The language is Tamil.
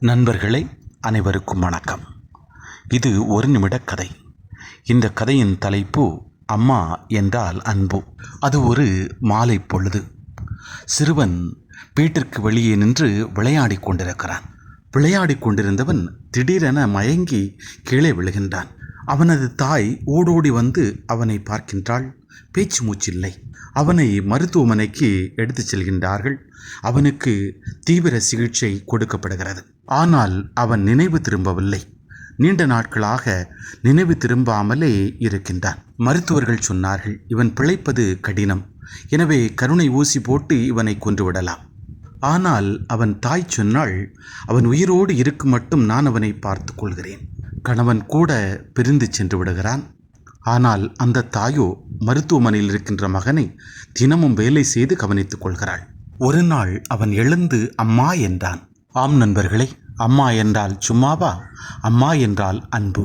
நண்பர்களே அனைவருக்கும் வணக்கம். இது ஒரு நிமிட கதை. இந்த கதையின் தலைப்பு அம்மா என்றால் அன்பு. அது ஒரு மாலை பொழுது. சிறுவன் வீட்டிற்கு வெளியே நின்று விளையாடிக் கொண்டிருக்கிறான். விளையாடிக் கொண்டிருந்தவன் திடீரென மயங்கி கீழே விழுகின்றான். அவனது தாய் ஓடோடி வந்து அவனை பார்க்கின்றாள். பேச்சு மூச்சில்லை. அவனை மருத்துவமனைக்கு எடுத்துச் செல்கின்றார்கள். அவனுக்கு தீவிர சிகிச்சை கொடுக்கப்படுகிறது. ஆனால் அவன் நினைவு திரும்பவில்லை. நீண்ட நாட்களாக நினைவு திரும்பாமலே இருக்கின்றான். மருத்துவர்கள் சொன்னார்கள் இவன் பிழைப்பது கடினம். எனவே கருணை ஊசி போட்டு இவனை கொன்றுவிடலாம். ஆனால் அவன் தாய் சொன்னாள் அவன் உயிரோடு இருக்கு மட்டும் நான் அவனை பார்த்து கொள்கிறேன். கணவன் கூட பிரிந்து சென்று விடுகிறான். ஆனால் அந்த தாயோ மருத்துவமனையில் இருக்கின்ற மகனை தினமும் வேலை செய்து கவனித்துக் கொள்கிறாள். ஒரு நாள் அவன் எழுந்து அம்மா என்றான். ஆம் நண்பர்களே அம்மா என்றால் சும்மாவா? அம்மா என்றால் அன்பு.